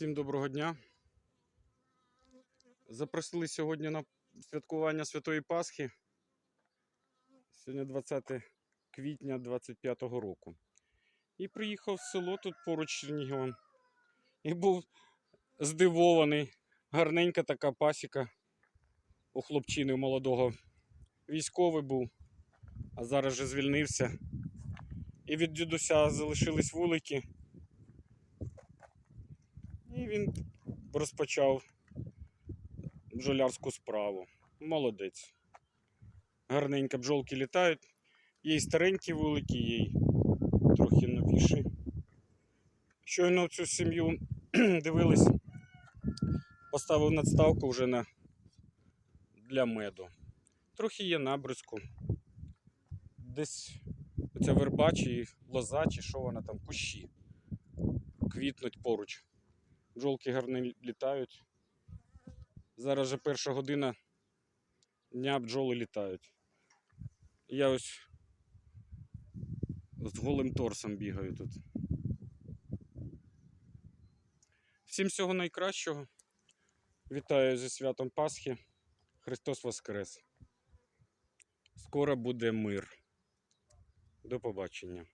Всім доброго дня. Запросили сьогодні на святкування Святої Пасхи. Сьогодні 20 квітня 25-го року. І приїхав в село тут поруч з Черніговом. І був здивований. Гарненька така пасіка у хлопчини молодого. Військовий був, а зараз же звільнився. І від дідуся залишились вулики. І він розпочав бджолярську справу. Молодець. Гарненько бджолки літають. Є й старенькі вулики, є й трохи новіші. Щойно цю сім'ю дивились, поставив надставку вже на для меду. Трохи є набризку. Десь оця верба чи лоза, чи що вона там, кущі. Квітнуть поруч. Бджолки гарно літають. Зараз вже перша година дня бджоли літають. Я ось з голим торсом бігаю тут. Всім всього найкращого. Вітаю зі святом Пасхи. Христос Воскрес. Скоро буде мир. До побачення.